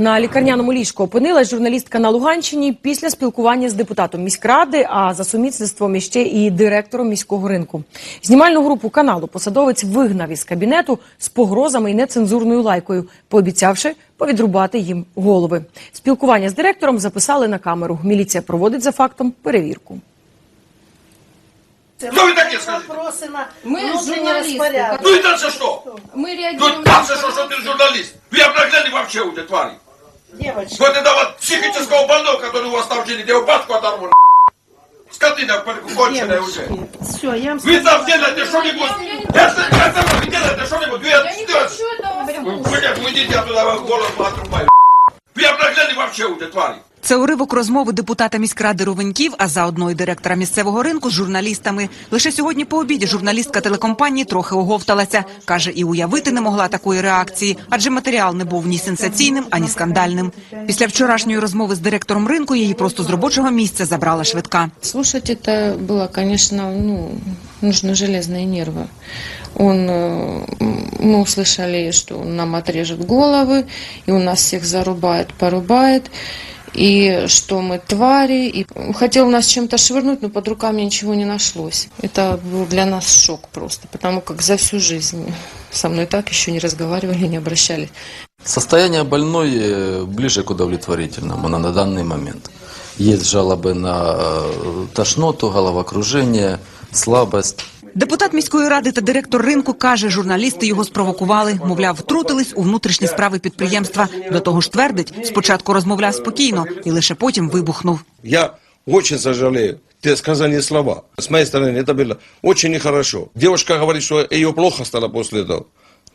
На лікарняному ліжку опинилась журналістка на Луганщині після спілкування з депутатом міськради, а за сумісництвом іще і директором міського ринку. Знімальну групу каналу посадовець вигнав із кабінету з погрозами і нецензурною лайкою, пообіцявши повідрубати їм голови. Спілкування з директором записали на камеру. Міліція проводить за фактом перевірку. Кто вы такие, скажите? Вопросы на Мы внутренний журналисты, распорядок. Ну и дальше что? Мы Ну реагируем дальше что, что ты журналист? Вы обнагляли вообще уже, твари. Девочки, Вот это вот психического больного, который у вас там жили, где батку оторву, Скотина конченая уже. девочки, все, я вам Вы сказала. там делаете что-нибудь. Я что вы делаете что-нибудь. Вы Я не отстёте. хочу этого Вы слушать. блядь, уйдите оттуда, вам голос отрубаю. Вы обнагляли вообще уже, твари. Це уривок розмови депутата міськради Ровеньків, а заодно й директора місцевого ринку з журналістами. Лише сьогодні по обіді журналістка телекомпанії трохи оговталася. Каже, і уявити не могла такої реакції, адже матеріал не був ні сенсаційним, ані скандальним. Після вчорашньої розмови з директором ринку її просто з робочого місця забрала швидка. Слушать это было, конечно, ну, нужны железные нервы. Он, э, м, мы услышали, что он нам отрежет головы, и у нас всех зарубает, порубает, и что мы твари, и хотел нас чем-то швырнуть, но под руками ничего не нашлось. Это был для нас шок просто, потому как за всю жизнь со мной так еще не разговаривали, не обращались. Состояние больной э, ближе к удовлетворительному на, на данный момент. Есть жалобы на э, тошноту, головокружение, слабость. Депутат міської ради та директор ринку каже, журналісти його спровокували. Мовляв, втрутились у внутрішні справи підприємства. До того ж твердить, спочатку розмовляв спокійно і лише потім вибухнув. Я очень сожалею. Те сказанные слова. С моей стороны это было очень нехорошо. Девушка говорит, что ее плохо стало после этого.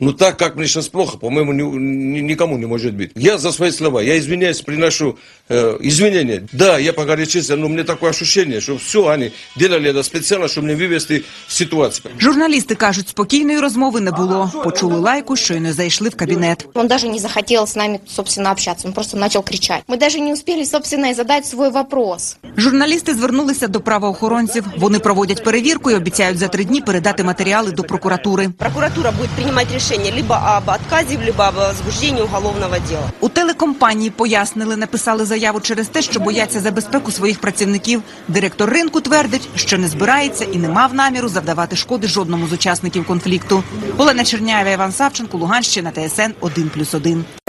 Ну так, как мне сейчас плохо, по-моему, ни- ни- никому не может быть. Я за свои слова, я извиняюсь, приношу э, извинения. Да, я погорячился, но мне такое ощущение, что все они делали это специально, чтобы меня вывести в ситуацию. Журналісти кажуть, спокійної розмови не було. Почули лайку, щойно зайшли в кабінет. Он даже не захотел с нами, собственно, общаться. Он просто начал кричать. Мы даже не успели, собственно, и задать свой вопрос. Журналісти звернулися до правоохоронців. Вони проводять перевірку і обіцяють за три дні передати матеріали до прокуратури. Прокуратура будет принимать решение либо об отказе, либо об возбуждении уголовного дела. У телекомпанії пояснили, написали заяву через те, що бояться за безпеку своїх працівників. Директор ринку твердить, що не збирається і не мав наміру завдавати шкоди жодному з учасників конфлікту. Олена Черняєва, Іван Савченко, Луганщина, ТСН 1+,1.